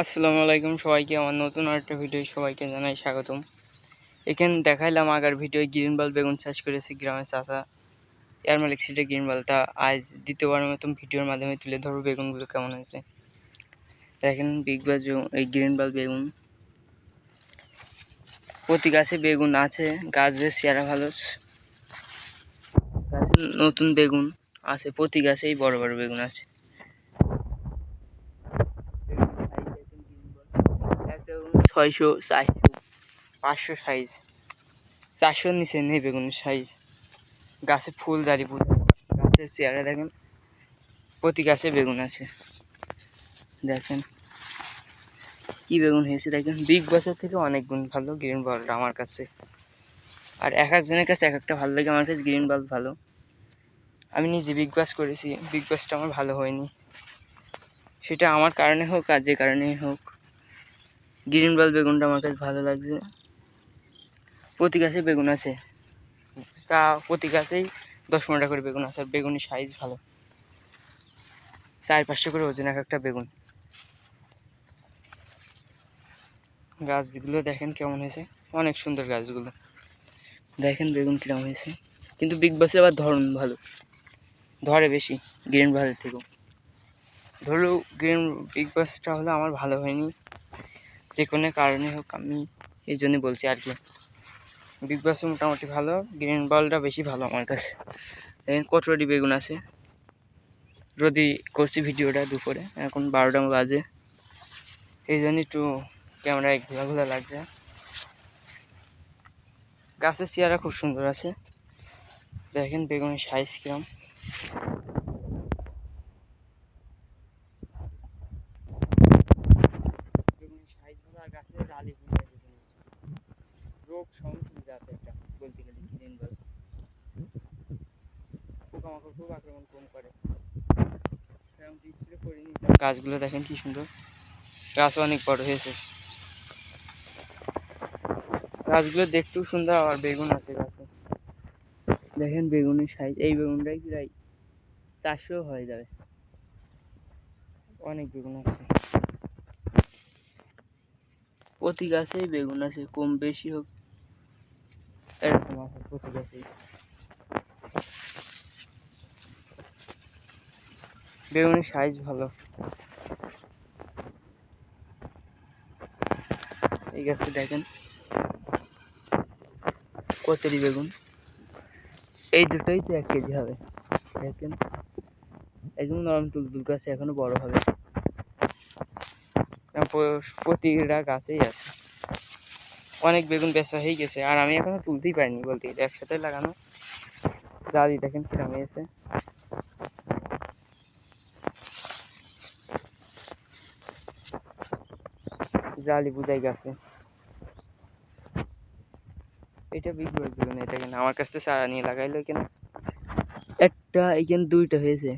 আসসালামু আলাইকুম, সবাইকে আমার নতুন আরেকটা ভিডিও সবাইকে জানাই স্বাগতম। এখানে দেখাইলাম আগের ভিডিও গ্রিন বাল বেগুন চাষ করেছি গ্রামের চাষা এয়ার মালিক সিটে গ্রিন বালটা আজ দ্বিতীয়বারের মতন ভিডিওর মাধ্যমে তুলে ধরো বেগুনগুলো কেমন হয়েছে। দেখেন বিগ বাস বেগুন, এই গ্রিন বাল বেগুন। প্রতি গাছে বেগুন আছে, গাছ গাছের চেহারা ভালো। নতুন বেগুন আছে, প্রতি গাছেই বড় বড় বেগুন আছে। ছয়শো চারশো পাঁচশো সাইজ। চারশোর নিচে নেই বেগুনের সাইজ। গাছে ফুল, দাঁড়ি ফুল। গাছের চেয়ারে দেখেন। প্রতি গাছে বেগুন আছে। দেখেন। কি বেগুন হয়েছে দেখেন। বিগ বাসের থেকে অনেক গুণ ভালো গ্রিন বলটা আমার কাছে। আর এক একজনের কাছে এক একটা ভালো লাগে। আমার কাছে গ্রিন বল ভালো। আমি নিজে বিগ বাস করেছি। বিগ বাসটা আমার ভালো হয়নি। সেটা আমার কারণে হোক আর যে কারণেই হোক। গ্রিন বল বেগুনটা আমার কাছে ভালো লাগছে। প্রতি গাছে বেগুন আছে। তা প্রতি গাছেই দশ পনেরোটা করে বেগুন আছে, আর বেগুনের সাইজ ভালো। চার পাঁচশো করে ওজন এক একটা বেগুন। গাছগুলো দেখেন কেমন হয়েছে। অনেক সুন্দর গাছগুলো। দেখেন বেগুন কিরম হয়েছে। কিন্তু বিগ বাসে আবার ধরন ভালো। ধরে বেশি গ্রিন ভালের থেকেও। ধরলেও গ্রিন, বিগ বাসটা হলো আমার ভালো হয়নি। যে কোনো কারণে হোক আমি এই জন্য বলছি আর কি। বিগ বাসে মোটামুটি ভালো গ্রিন বলটা বেশি ভালো আমার কাছে। দেখেন কটরডি বেগুন আছে। রোদি করছি ভিডিওটা দুপুরে, এখন বারোটা বাজে। এই জন্য একটু ক্যামেরায় ঘোলা ঘোলা লাগছে। গাছের চেয়ারা খুব সুন্দর আছে। দেখেন বেগুনের সাইজ কিরম বেগুনের সাইজ ভালো আর গাছের ডালি ফুল রোগ সংকুল জাত একটা বলতে গেলে গ্রিন বল পোকামাকড় খুব আক্রমণ কম করে। করিনি গাছগুলো দেখেন কি সুন্দর। গাছ অনেক বড় হয়েছে। গাছগুলো দেখতেও সুন্দর আবার বেগুন আছে গাছে। দেখেন বেগুনের সাইজ এই বেগুনটাই প্রায় চারশো হয়ে যাবে। অনেক বেগুন আছে। প্রতি গাছেই বেগুন আছে কম বেশি হোক এরকম আছে প্রতি গাছেই। বেগুনের সাইজ ভালো। এই গাছটা দেখেন কতরি বেগুন। এই দুটোই তো এক কেজি হবে। দেখেন, একদম নরম তুলতুল গাছ, এখনও বড় হবে। প্রতিটা গাছেই আছে। অনেক বেগুন বেচা হয়ে গেছে, আর আমি এখনও তুলতেই পারিনি বলতে একসাথে লাগানো। জালি দেখেন কিরম হয়েছে জালি বুঝাই গেছে। এটা বিগ বস বেগুন এটা কেন? আমার কাছ থেকে সারা নিয়ে লাগাইলো কেন? একটা এখানে দুইটা হয়েছে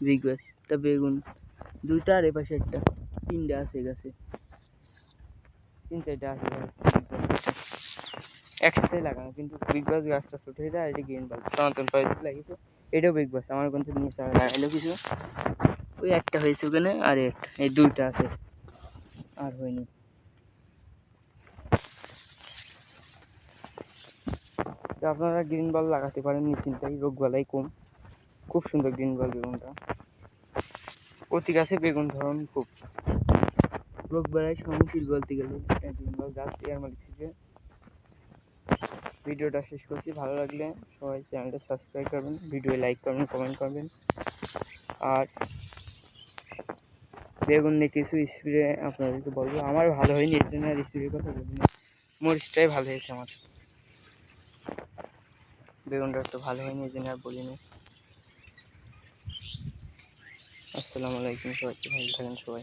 বিগ বাস তা বেগুন, দুইটা আর এপাশে একটা। তিনটা আছে গাছে। তিন চারটা আছে একসাথে লাগানো, কিন্তু বিগ বাস গাছটা ছোট হয়ে যায় এটা গ্রিন বাস। সনাতন পাইপ লাগিয়েছে। এটাও বিগ বাস, আমার কিন্তু নিয়ে চারা লাগাইলো কিছু। ওই একটা হয়েছে ওখানে আর একটা, এই দুইটা আছে। আর হয়নি। তো আপনারা গ্রিন বল লাগাতে পারেন, নিশ্চিন্তাই। রোগ বালাই কম। খুব সুন্দর গ্রিন বল বেগুনটা। প্রতি গাছে বেগুন ধরন খুব। রোগ বালাই সহনশীল বলতে গেলে। গ্রিন বল গাছ এয়ার মালিক থেকে ভিডিওটা শেষ করছি। ভালো লাগলে সবাই চ্যানেলটা সাবস্ক্রাইব করবেন, ভিডিও লাইক করবেন কমেন্ট করবেন। আর বেগুন নিয়ে কিছু স্প্রে আপনাদেরকে বলব। আমার ভালো হয়নি, এর জন্য আর স্প্রের কথা বলিনি। মরিচটাই ভালো হয়েছে আমার। বেগুনটা তো ভালো হয়নি এই জন্য আর বলিনি। আসসালামু আলাইকুম সবাইকে ভালো থাকেন সবাই।